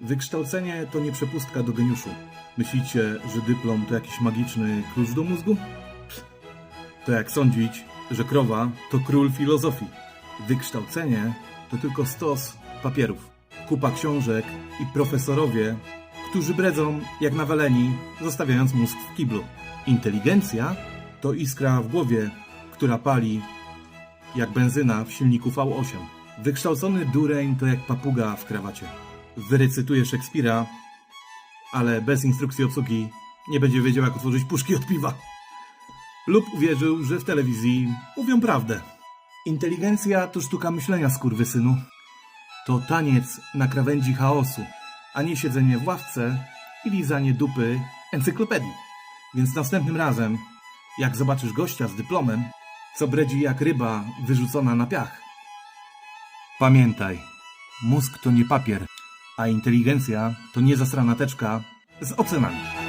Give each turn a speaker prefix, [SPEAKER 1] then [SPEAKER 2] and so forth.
[SPEAKER 1] Wykształcenie to nie przepustka do geniuszu. Myślicie, że dyplom to jakiś magiczny klucz do mózgu? Pff. To jak sądzić, że krowa to król filozofii. Wykształcenie to tylko stos papierów, kupa książek i profesorowie, którzy bredzą jak nawaleni, zostawiając mózg w kiblu. Inteligencja to iskra w głowie, która pali jak benzyna w silniku V8. Wykształcony dureń to jak papuga w krawacie. Wyrecytuje Szekspira, ale bez instrukcji obsługi nie będzie wiedział, jak otworzyć puszki od piwa. Lub uwierzył, że w telewizji mówią prawdę. Inteligencja to sztuka myślenia, skurwysynu. To taniec na krawędzi chaosu, a nie siedzenie w ławce i lizanie dupy encyklopedii. Więc następnym razem, jak zobaczysz gościa z dyplomem, co bredzi jak ryba wyrzucona na piach. Pamiętaj, mózg to nie papier, a inteligencja to nie zasrana teczka z ocenami.